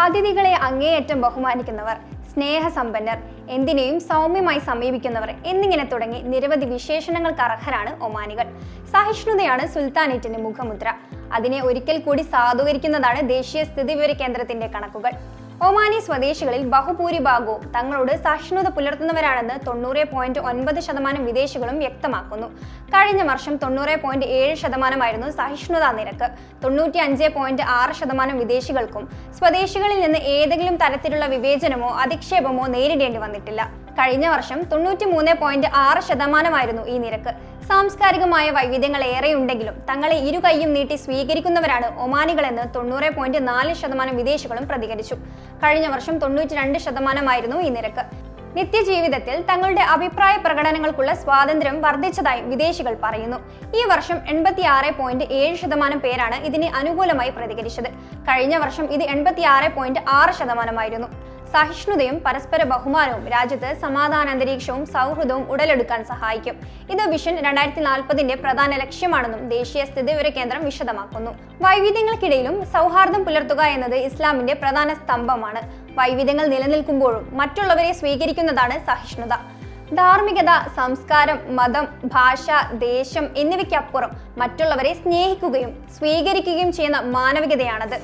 അതിഥികളെ അങ്ങേയറ്റം ബഹുമാനിക്കുന്നവർ സ്നേഹസമ്പന്നർ എന്തിനേയും സൗമ്യമായി സമീപിക്കുന്നവർ എന്നിങ്ങനെ തുടങ്ങി നിരവധി വിശേഷണങ്ങൾക്ക് അർഹരാണ് ഒമാനികൾ. സഹിഷ്ണുതയാണ് സുൽത്താനേറ്റിന്റെ മുഖമുദ്ര. അതിനെ ഒരിക്കൽ കൂടി സാധൂകരിക്കുന്നതാണ് ദേശീയ സ്ഥിതിവിവര കേന്ദ്രത്തിന്റെ കണക്കുകൾ. ഒമാനി സ്വദേശികളിൽ ബഹുഭൂരിഭാഗവും തങ്ങളോട് സഹിഷ്ണുത പുലർത്തുന്നവരാണെന്ന് തൊണ്ണൂറ് പോയിന്റ് ഒൻപത് ശതമാനം വിദേശികളും വ്യക്തമാക്കുന്നു. കഴിഞ്ഞ വർഷം തൊണ്ണൂറ് പോയിന്റ് ഏഴ് ശതമാനമായിരുന്നു സഹിഷ്ണുതാ നിരക്ക്. തൊണ്ണൂറ്റി അഞ്ച് പോയിന്റ് ആറ് ശതമാനം വിദേശികൾക്കും സ്വദേശികളിൽ നിന്ന് ഏതെങ്കിലും തരത്തിലുള്ള വിവേചനമോ അധിക്ഷേപമോ നേരിടേണ്ടി വന്നിട്ടില്ല. കഴിഞ്ഞ വർഷം തൊണ്ണൂറ്റി മൂന്ന് പോയിന്റ് ആറ് ശതമാനമായിരുന്നു ഈ നിരക്ക്. സാംസ്കാരികമായ വൈവിധ്യങ്ങൾ ഏറെയുണ്ടെങ്കിലും തങ്ങളെ ഇരു കൈയും നീട്ടി സ്വീകരിക്കുന്നവരാണ് ഒമാനികളെന്ന് തൊണ്ണൂറ് പോയിന്റ് നാല് ശതമാനം വിദേശികളും പ്രതികരിച്ചു. കഴിഞ്ഞ വർഷം തൊണ്ണൂറ്റി രണ്ട് ശതമാനമായിരുന്നു ഈ നിരക്ക്. നിത്യജീവിതത്തിൽ തങ്ങളുടെ അഭിപ്രായ പ്രകടനങ്ങൾക്കുള്ള സ്വാതന്ത്ര്യം വർദ്ധിച്ചതായും വിദേശികൾ പറയുന്നു. ഈ വർഷം എൺപത്തി ആറ് പോയിന്റ് ഏഴ് ശതമാനം പേരാണ് ഇതിന് അനുകൂലമായി പ്രതികരിച്ചത്. കഴിഞ്ഞ വർഷം ഇത് എൺപത്തി ആറ് പോയിന്റ് ആറ് ശതമാനമായിരുന്നു. സഹിഷ്ണുതയും പരസ്പര ബഹുമാനവും രാജ്യത്ത് സമാധാന അന്തരീക്ഷവും സൗഹൃദവും ഉടലെടുക്കാൻ സഹായിക്കും. ഇത് വിഷൻ രണ്ടായിരത്തി നാൽപ്പതിന്റെ പ്രധാന ലക്ഷ്യമാണെന്നും ദേശീയ സ്ഥിതിവിവര കേന്ദ്രം വിശദമാക്കുന്നു. വൈവിധ്യങ്ങൾക്കിടയിലും സൗഹാർദ്ദം പുലർത്തുക എന്നത് ഇസ്ലാമിന്റെ പ്രധാന സ്തംഭമാണ്. വൈവിധ്യങ്ങൾ നിലനിൽക്കുമ്പോഴും മറ്റുള്ളവരെ സ്വീകരിക്കുന്നതാണ് സഹിഷ്ണുത. ധാർമ്മികത സംസ്കാരം മതം ഭാഷ ദേശം എന്നിവയ്ക്കപ്പുറം മറ്റുള്ളവരെ സ്നേഹിക്കുകയും സ്വീകരിക്കുകയും ചെയ്യുന്ന മാനവികതയാണത്.